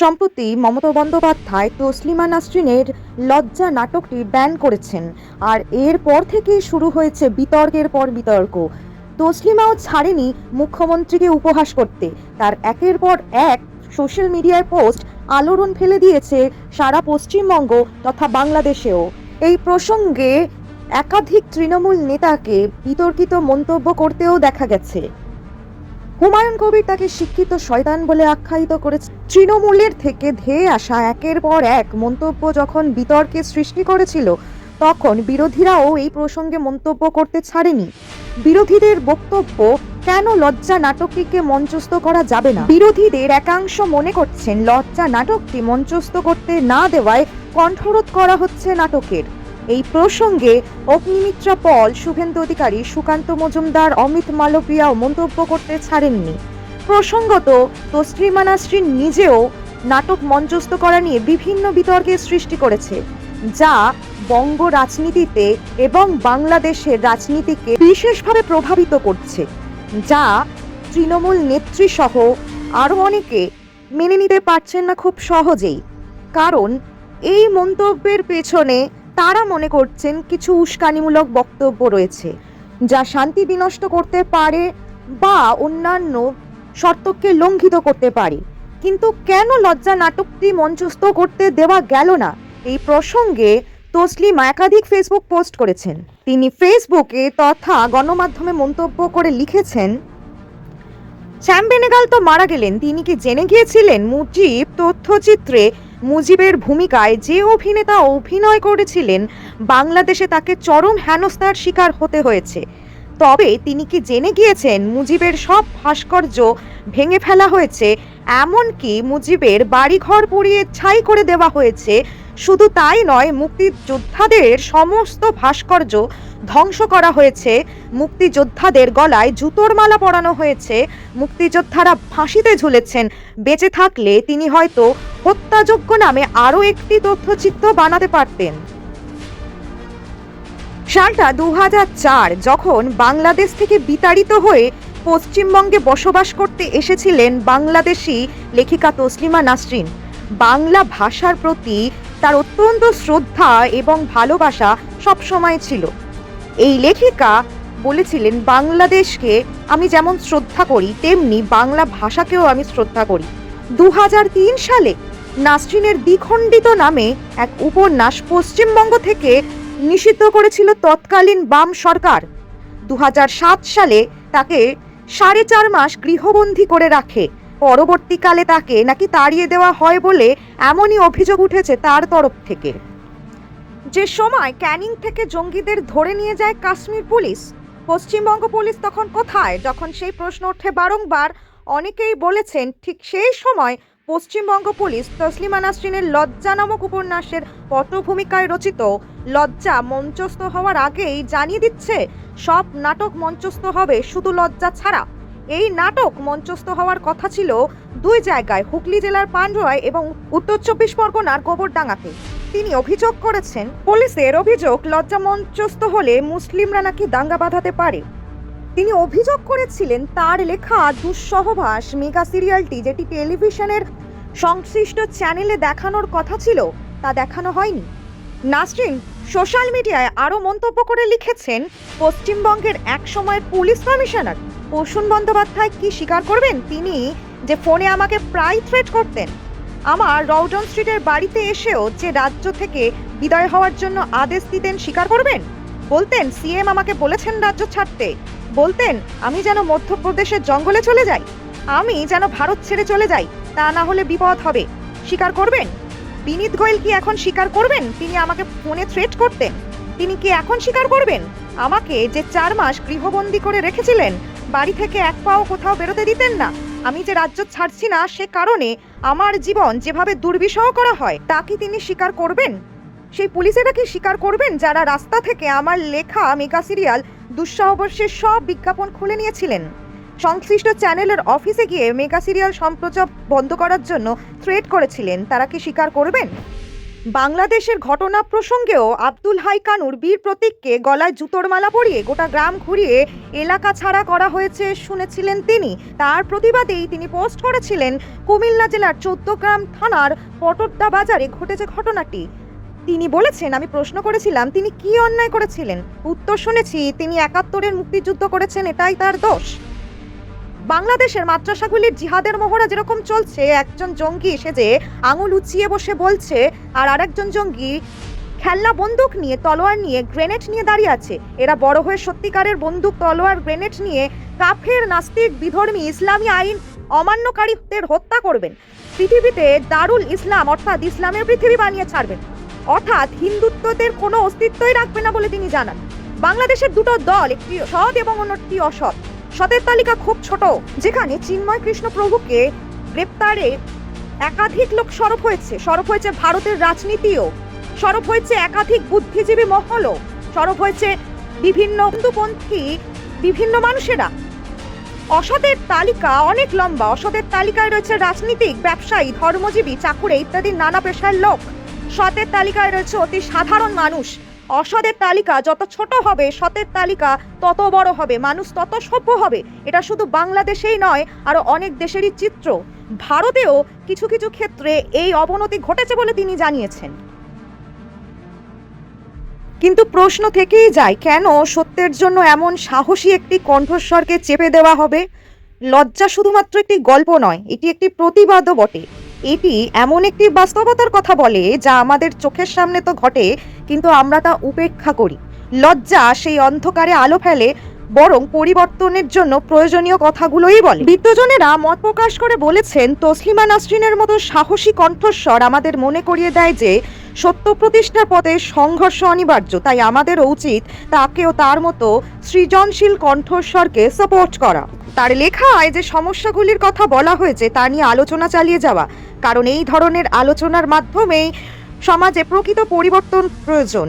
সম্প্রতি মমতা বন্দ্যোপাধ্যায় তসলিমা নাসরিনের লজ্জা নাটকটি ব্যান করেছেন। আর এরপর থেকেই শুরু হয়েছে বিতর্কের পর বিতর্ক। তসলিমাও ছাড়েনি মুখ্যমন্ত্রীকে উপহাস করতে। তার একের পর এক সোশ্যাল মিডিয়ায় পোস্ট আলোড়ন ফেলে দিয়েছে সারা পশ্চিমবঙ্গ তথা বাংলাদেশেও। এই প্রসঙ্গে একাধিক তৃণমূল নেতাকে বিতর্কিত মন্তব্য করতেও দেখা গেছে। হুমায়ুন কবির তাকে শিক্ষিত শয়তান বলে আখ্যায়িত করেছে। তৃণমূলের থেকে ধেয়ে আসা একের পর এক মন্তব্য যখন বিতর্কের সৃষ্টি করেছিল, তখন বিরোধীরাও এই প্রসঙ্গে মন্তব্য করতে ছাড়েনি। বিরোধীদের বক্তব্য, কেন লজ্জা নাটকটিকে মঞ্চস্থ করা যাবে না? বিরোধীদের একাংশ মনে করছেন, লজ্জা নাটকটি মঞ্চস্থ করতে না দেওয়ায় কণ্ঠরোধ করা হচ্ছে নাটকের। এই প্রসঙ্গে অগ্নিমিত্রা পল, শুভেন্দু অধিকারী, সুকান্ত মজুমদার, অমিত মালব্রিয়াও মন্তব্য করতে ছাড়েননি। প্রসঙ্গত তসলিমা নাসরিন নিজেও নাটক মঞ্চস্থ করা নিয়ে বিভিন্ন বিতর্কের সৃষ্টি করেছে, যা বঙ্গ রাজনীতিতে এবং বাংলাদেশের রাজনীতিকে বিশেষভাবে প্রভাবিত করছে, যা তৃণমূল নেত্রী সহ আরও অনেকে মেনে নিতে পারছেন না খুব সহজেই। কারণ, এই মন্তব্যের পেছনে তারা মনে করছেন কিছু উস্কানিমূলক বক্তব্য রয়েছে, যা শান্তি বিনষ্ট করতে পারে বা অন্যান্য শর্তকে লঙ্ঘিত করতে পারে। কিন্তু কেন লজ্জা নাটকটি মঞ্চস্থ করতে দেওয়া গেল না? এই প্রসঙ্গে তসলিমা একাধিক ফেসবুক পোস্ট করেছেন। তিনি ফেসবুকে তথা গণমাধ্যমে মন্তব্য করে লিখেছেন শ্যাম বেনেগাল তো মারা গেলেন, তিনি কি জেনে গিয়েছিলেন? মুজিব তথ্যচিত্রে মুজিবের ভূমিকায় যে অভিনেতা অভিনয় করেছিলেন, বাংলাদেশে তাকে চরম হেনস্থার শিকার হতে হয়েছে। তবে তিনি কি জেনে গিয়েছেন মুজিবের সব ভাস্কর্য ভেঙে ফেলা হয়েছে? এমনকি মুজিবের বাড়িঘর পুড়িয়ে ছাই করে দেওয়া হয়েছে। শুধু তাই নয়, মুক্তিযোদ্ধাদের সমস্ত ভাস্কর্য ধ্বংস করা হয়েছে। মুক্তিযোদ্ধাদের গলায় জুতোর মালা পরানো হয়েছে। মুক্তিযোদ্ধারা ফাঁসিতে ঝুলেছেন। বেঁচে থাকলে তিনি হয়তো হত্যাযোগ্য নামে আরও একটি তথ্যচিত্র বানাতে পারতেন। সালটা দু যখন বাংলাদেশ থেকে বিতাড়িত হয়ে পশ্চিমবঙ্গে বসবাস করতে এসেছিলেন বাংলাদেশি লেখিকা তসলিমা নাসরিন, বাংলা ভাষার প্রতি তার অত্যন্ত শ্রদ্ধা এবং ভালোবাসা সবসময় ছিল। এই লেখিকা বলেছিলেন, বাংলাদেশকে আমি যেমন শ্রদ্ধা করি, তেমনি বাংলা ভাষাকেও আমি শ্রদ্ধা করি। দু হাজার তিন সালে নাসরিনের দ্বিখণ্ডিত নামে এক উপন্যাস পশ্চিমবঙ্গ থেকে নিষিদ্ধ করেছিল তৎকালীন বাম সরকার। দু হাজার সাত সালে তাকে সাড়ে চার মাস গৃহবন্দী করে রাখে। পরবর্তীকালে তাকে নাকি তাড়িয়ে দেওয়া হয় বলে এমনই অভিযোগ উঠেছে তার তরফ থেকে। যে সময় ক্যানিং থেকে জঙ্গিদের ধরে নিয়ে যায় কাশ্মীর পুলিশ, পশ্চিমবঙ্গ পুলিশ তখন কোথায়? যখন সেই প্রশ্ন ওঠে বারংবার, অনেকেই বলেছেন, ঠিক সেই সময় পশ্চিমবঙ্গ পুলিশ তসলিমা নাসরিনের লজ্জা নামক উপন্যাসের পটভূমিকায় রচিত, লজ্জা মঞ্চস্থ হওয়ার আগেই জানিয়ে দিচ্ছে, সব নাটক মঞ্চস্থ হবে শুধু লজ্জা ছাড়া। এই নাটক মঞ্চস্থ হওয়ার কথা ছিল দুই জায়গায়, হুগলি জেলার পান্ডুয়ায় এবং উত্তর চব্বিশ পরগনার গোবরডাঙ্গাতে। তিনি অভিযোগ করেছেন, পুলিশের অভিযোগ, লজ্জা মঞ্চস্থ হলে মুসলিমরা নাকি দাঙ্গা বাঁধাতে পারে। তিনি অভিযোগ করেছিলেন, তার লেখা দুঃসহবাস মেগা সিরিয়ালটি, যেটি টেলিভিশনের সংশ্লিষ্ট চ্যানেলে দেখানোর কথা ছিল, তা দেখানো হয়নি। নাসরিন, সোশ্যাল মিডিয়ায় আরও মন্তব্য করে লিখেছেন, পশ্চিমবঙ্গের একসময়ের পুলিশ কমিশনার প্রসূন বন্দ্যোপাধ্যায় কি স্বীকার করবেন? তিনি যে ফোনে আমাকে প্রায় থ্রেট করতেন। আমার রৌডন স্ট্রিটের বাড়িতে এসেও যে রাজ্য থেকে বিদায় হওয়ার জন্য আদেশ দিতেন, স্বীকার করবেন? বলতেন, সিএম আমাকে বলেছেন রাজ্য ছাড়তে। বলতেন, আমি যেন মধ্যপ্রদেশের জঙ্গলে চলে যাই। আমি যেন ভারত ছেড়ে চলে যাই, তা না হলে বিপদ হবে। স্বীকার করবেন? বিনীত গোয়েল কি এখন স্বীকার করবেন? তিনি আমাকে ফোনে থ্রেট করতেন। তিনি কি এখন স্বীকার করবেন? আমাকে যে চার মাস গৃহবন্দী করে রেখেছিলেন, বাড়ি থেকে এক পাও কোথাও বেরোতে দিতেন না। আমি যে রাজ্য ছাড়ছি না, সে কারণে আমার জীবন যেভাবে দুর্বিষহ করা হয়, তা কি তিনি স্বীকার করবেন? সেই পুলিশেরা কি স্বীকার করবেন, যারা রাস্তা থেকে আমার লেখা মেগা সিরিয়াল দুঃসাহবর্ষের সব বিজ্ঞাপন খুলে নিয়েছিলেন। সংশ্লিষ্ট চ্যানেলের অফিসে গিয়ে মেগা সিরিয়াল সম্প্রচার বন্ধ করার জন্য থ্রেট করেছিলেন। তারা কি স্বীকার করবেন? বাংলাদেশের ঘটনা প্রসঙ্গেও আব্দুল হাই কানুর বীর প্রতীককে গলায় জুতোর মালা পরিয়ে গোটা গ্রাম ঘুরিয়ে এলাকা ছাড়া করা হয়েছে শুনেছিলেন তিনি। তার প্রতিবাদেই তিনি পোস্ট করেছিলেন, কুমিল্লা জেলার চৌদ্দগ্রাম থানার পটদ্দা বাজারে ঘটেছে ঘটনাটি। তিনি বলেছেন, আমি প্রশ্ন করেছিলাম, তিনি কি অন্যায় করেছিলেন? উত্তর শুনেছি, তিনি একাত্তরের মুক্তিযুদ্ধ করেছেন, এটাই তার দোষ। বাংলাদেশের মাদ্রাসাগুলির জিহাদের মহড়া যেরকম চলছে, একজন জঙ্গি যে আঙুল উঁচিয়ে বসে বলছে, আর আরেকজন জঙ্গি খেলনা বন্দুক নিয়ে, তলোয়ার নিয়ে, গ্রেনেড নিয়ে দাঁড়িয়ে আছে। এরা বড় হয়ে সত্যিকারের বন্দুক, তলোয়ার, গ্রেনেড নিয়ে কাফের, নাস্তিক, বিধর্মী, ইসলামী আইন, অমান্যকারীদের হত্যা করবেন। পৃথিবীতে দারুল ইসলাম, অর্থাৎ ইসলামের পৃথিবী বানিয়ে ছাড়বেন। অর্থাৎ হিন্দুত্বদের কোনো অস্তিত্বই রাখবে না বলে তিনি জানান। বাংলাদেশের দুটো দল, একটি সৎ এবং অন্যটি অসৎ। সতের তালিকা খুব ছোট, যেখানে চিন্ময় কৃষ্ণ প্রভুকে গ্রেপ্তারে একাধিক লোক সরব হয়েছে। সরব হয়েছে ভারতের রাজনীতিও, সরব হয়েছে একাধিক বুদ্ধিজীবী মহলও, সরব হয়েছে বিভিন্ন হিন্দুপন্থী বিভিন্ন মানুষেরা। অসতের তালিকা অনেক লম্বা। অসতের তালিকায় রয়েছে রাজনীতিক, ব্যবসায়ী, ধর্মজীবী, চাকুরে ইত্যাদি নানা পেশার লোক। সতের তালিকায় রয়েছে অতি সাধারণ মানুষ। অসতের তালিকা যত ছোট হবে, সতের তালিকা তত বড় হবে। মানুষ তত সভ্য হবে। এটা শুধু বাংলাদেশেই নয়, আরও অনেক দেশেরই চিত্র। ভারতেও কিছু কিছু ক্ষেত্রে এই অবনতি ঘটেছে বলে তিনি জানিয়েছেন। কিন্তু প্রশ্ন থেকেই যায়, কেন সত্যের জন্য এমন সাহসী একটি কণ্ঠস্বরকে চেপে দেওয়া হবে? লজ্জা শুধুমাত্র একটি গল্প নয়, এটি একটি প্রতিবাদও বটে। এটি এমন একটি বাস্তবতার কথা বলে যা আমাদের চোখের সামনে তো ঘটে, কিন্তু আমরা তা উপেক্ষা করি। লজ্জা সেই অন্ধকারে আলো ফেলে, বরং পরিবর্তনের জন্য প্রয়োজনীয় কথাগুলোই বলে। বিদ্যজনেরা মত প্রকাশ করে বলেছেন, তসলিমা নাসরিনের মতো সাহসী কণ্ঠস্বর আমাদের মনে করিয়ে দেয় যে সত্য প্রতিষ্ঠার পথে সংঘর্ষ অনিবার্য, তাই আমাদেরও উচিত তাকেও তার মতো সৃজনশীল কণ্ঠস্বরকে সাপোর্ট করা। তার লেখায় যে সমস্যাগুলির কথা বলা হয়েছে, তা নিয়ে আলোচনা চালিয়ে যাওয়া। কারণ এই ধরনের আলোচনার মাধ্যমেই সমাজে প্রকৃত পরিবর্তন প্রয়োজন।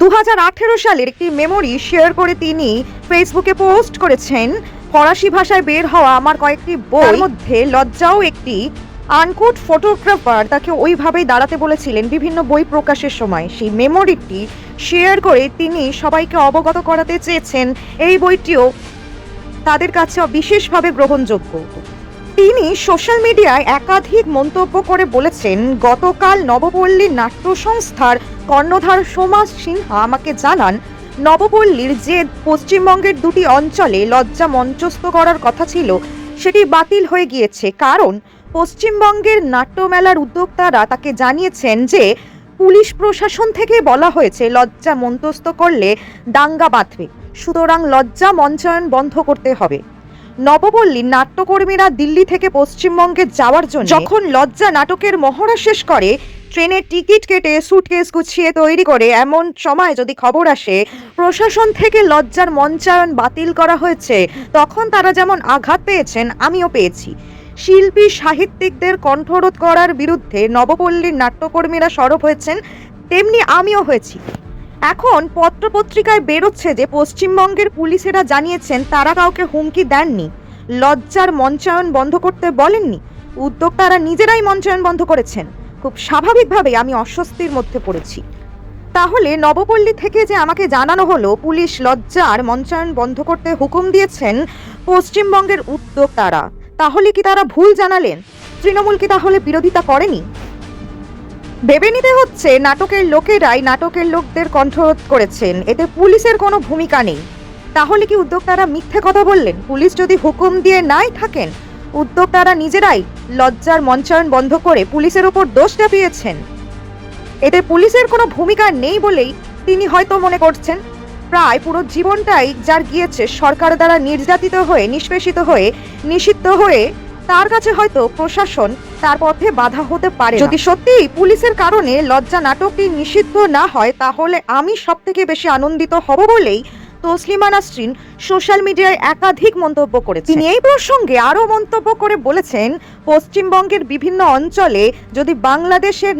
দু হাজার আঠেরো সালের একটি মেমোরি শেয়ার করে তিনি ফেসবুকে পোস্ট করেছেন, ফরাসি ভাষায় বের হওয়া আমার কয়েকটি বই। মধ্যে লজ্জাও একটি আনকুট ফটোগ্রাফার তাকে ওইভাবেই দাঁড়াতে বলেছিলেন বিভিন্ন বই প্রকাশের সময়। সেই মেমোরিটি শেয়ার করে তিনি সবাইকে অবগত করাতে চেয়েছেন। এই বইটিও তাদের কাছে বিশেষভাবে গ্রহণযোগ্য। তিনি সোশ্যাল মিডিয়ায় একাধিক মন্তব্য করে বলেছেন, গতকাল নবপল্লীর নাট্য সংস্থার কর্ণধার সোমাস সিনহা আমাকে জানান, নবপল্লীর যে পশ্চিমবঙ্গের দুটি অঞ্চলে লজ্জা মঞ্চস্থ করার কথা ছিল, সেটি বাতিল হয়ে গিয়েছে। কারণ পশ্চিমবঙ্গের নাট্যমেলার উদ্যোক্তারা তাকে জানিয়েছেন যে পুলিশ প্রশাসন থেকে বলা হয়েছে, লজ্জা মন্তস্থ করলে দাঙ্গা বাঁধবে। সুতরাং লজ্জা মঞ্চায়ন বন্ধ করতে হবে। নবপল্লীর নাট্যকর্মীরা দিল্লি থেকে পশ্চিমবঙ্গে যাওয়ার জন্য যখন লজ্জা নাটকের মহড়া শেষ করে, ট্রেনের টিকিট কেটে সুটকেস গুছিয়ে তৈরি করে, এমন সময় যদি খবর আসে, প্রশাসন থেকে লজ্জার মঞ্চায়ন বাতিল করা হয়েছে, তখন তারা যেমন আঘাত পেয়েছেন, আমিও পেয়েছি। শিল্পী সাহিত্যিকদের কণ্ঠরোধ করার বিরুদ্ধে নবপল্লীর নাট্যকর্মীরা সরব হয়েছেন, তেমনি আমিও হয়েছি। এখন পত্রপত্রিকায় বেরোচ্ছে যে পশ্চিমবঙ্গের পুলিশেরা জানিয়েছেন, তারা কাউকে হুমকি দেননি। লজ্জার মঞ্চায়ন বন্ধ করতে বলেননি। উদ্যোক্তারা নিজেরাই মঞ্চায়ন বন্ধ করেছেন। খুব স্বাভাবিকভাবে আমি অস্বস্তির মধ্যে পড়েছি। তাহলে নবপল্লী থেকে যে আমাকে জানানো হলো, পুলিশ লজ্জার মঞ্চায়ন বন্ধ করতে হুকুম দিয়েছেন পশ্চিমবঙ্গের উদ্যোক্তারা। তাহলে কি তারা ভুল জানালেন? তৃণমূল কি তাহলে বিরোধিতা করেনি? ভেবে নিতে হচ্ছে নাটকের লোকেরাই নাটকের লোকদের কণ্ঠরোধ করেছেন, এতে পুলিশের কোনো ভূমিকা নেই। তাহলে কি উদ্যোক্তারা মিথ্যে কথা বললেন? পুলিশ যদি হুকুম দিয়ে নাই থাকেন, উদ্যোক্তারা নিজেরাই লজ্জার মঞ্চায়ন বন্ধ করে পুলিশের ওপর দোষ চাপিয়েছেন। এতে পুলিশের কোনো ভূমিকা নেই বলেই তিনি হয়তো মনে করছেন। প্রায় পুরো জীবনটাই যার গিয়েছে সরকার দ্বারা নির্যাতিত হয়ে, নিষ্পেষিত হয়ে, নিষিদ্ধ হয়ে, তার কাছে হয়তো প্রশাসন তার পথে বাধা হতে পারে যদি সত্যিই পুলিশের কারণে লজ্জা নাটকটি নিষিদ্ধ না হয়, তাহলে আমি সব থেকে বেশি আনন্দিত হব বলেই তসলিমা নাসরিন সোশ্যাল মিডিয়ায় একাধিক মন্তব্য করেছেন। তিনি এই প্রসঙ্গে আরও মন্তব্য করে বলেছেন, পশ্চিমবঙ্গের বিভিন্ন অঞ্চলে যদি বাংলাদেশের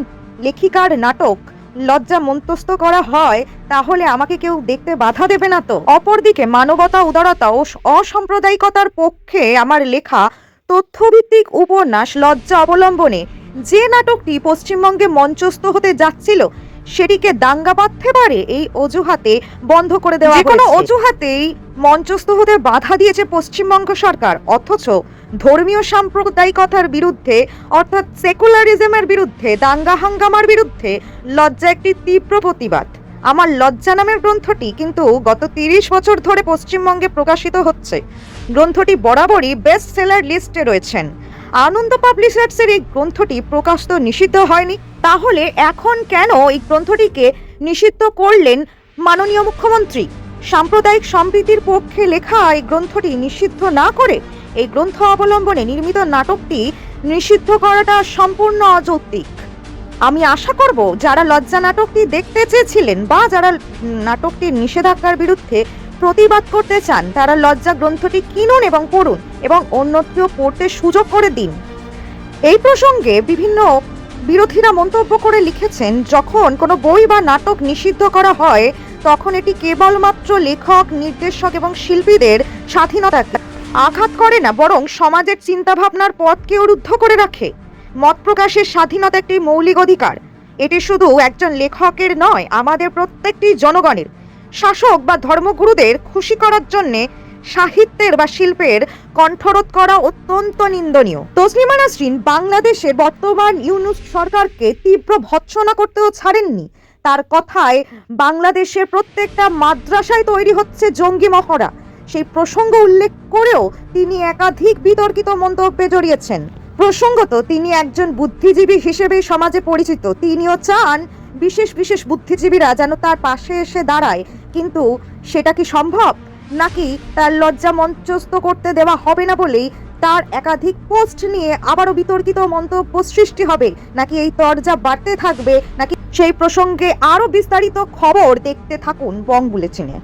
লেখিকার নাটক লজ্জা মন্তস্থ করা হয় তাহলে আমাকে কেউ দেখতে বাধা দেবে না তো? অপরদিকে মানবতা উদারতা ও অসাম্প্রদায়িকতার পক্ষে আমার লেখা তথ্যভিত্তিক উপন্যাস লজ্জা অবলম্বনে যে নাটকটি পশ্চিমবঙ্গে মঞ্চস্থ হতে যাচ্ছিল সেটিকে দাঙ্গা বাঁধতে পারে এই অজুহাতে বন্ধ করে দেওয়া কোনো অজুহাতেই মঞ্চস্থ হতে বাধা দিয়েছে পশ্চিমবঙ্গ সরকার অথচ ধর্মীয় সাম্প্রদায়িকতার বিরুদ্ধে, অর্থাৎ সেকুলারিজমের বিরুদ্ধে, দাঙ্গা হাঙ্গামার বিরুদ্ধে লজ্জা একটি তীব্র প্রতিবাদ। আমার লজ্জা নামের গ্রন্থটি কিন্তু গত তিরিশ বছর ধরে পশ্চিমবঙ্গে প্রকাশিত হচ্ছে। গ্রন্থটি বরাবরই বেস্ট সেলার লিস্টে রয়েছেন। আনন্দ পাবলিশার্সের এই গ্রন্থটি প্রকাশ তো নিষিদ্ধ হয়নি, তাহলে এখন কেন এই গ্রন্থটিকে নিষিদ্ধ করলেন মাননীয় মুখ্যমন্ত্রী? সাম্প্রদায়িক সম্প্রীতির পক্ষে লেখা এই গ্রন্থটি নিষিদ্ধ না করে এই গ্রন্থ অবলম্বনে নির্মিত নাটকটি নিষিদ্ধ করাটা সম্পূর্ণ অযৌক্তিক। আমি আশা করব যারা লজ্জা নাটকটি দেখতে চেয়েছিলেন বা যারা নাটকটির নিষেধাজ্ঞার বিরুদ্ধে প্রতিবাদ করতে চান, তারা লজ্জা গ্রন্থটি কিনুন এবং পড়ুন এবং অন্যকেও পড়তে সুযোগ করে দিন। এই প্রসঙ্গে বিভিন্ন বিরোধীরা মন্তব্য করে লিখেছেন, যখন কোনো বই বা নাটক নিষিদ্ধ করা হয়, তখন এটি কেবলমাত্র লেখক, নির্দেশক এবং শিল্পীদের স্বাধীনতাকে আঘাত করে না, বরং সমাজের চিন্তাভাবনার পথকেও রুদ্ধ করে রাখে। মত প্রকাশের স্বাধীনতা একটি মৌলিক অধিকার। এটি শুধু একজন লেখকের নয়, আমাদের প্রত্যেকটি জনগণের। শাসক বা ধর্মগুরুদের খুশি করার জন্যে সাহিত্যের বা শিল্পের কণ্ঠরোধ করা অত্যন্ত নিন্দনীয়। তসলিমা নাসরিন বাংলাদেশের বর্তমান ইউনুস সরকারকে তীব্র ভৎসনা করতেও ছাড়েননি। তার কথায়, বাংলাদেশের প্রত্যেকটা মাদ্রাসায় তৈরি হচ্ছে জঙ্গি মহড়া। সেই প্রসঙ্গ উল্লেখ করেও তিনি একাধিক বিতর্কিত মন্তব্যে জড়িয়েছেন। প্রসঙ্গত, তিনি একজন বুদ্ধিজীবী হিসেবে সমাজে পরিচিত। তিনিও চান বিশেষ বিশেষ বুদ্ধিজীবীরা যেন তার পাশে এসে দাঁড়ায়। কিন্তু সেটা কি সম্ভব? নাকি তার লজ্জা মঞ্চস্থ করতে দেওয়া হবে না বলেই তার একাধিক পোস্ট নিয়ে আবারও বিতর্কিত মন্তব্য সৃষ্টি হবে? নাকি এই তরজা বাড়তে থাকবে? নাকি সেই প্রসঙ্গে আরও বিস্তারিত খবর দেখতে থাকুন বং বুলেটিনে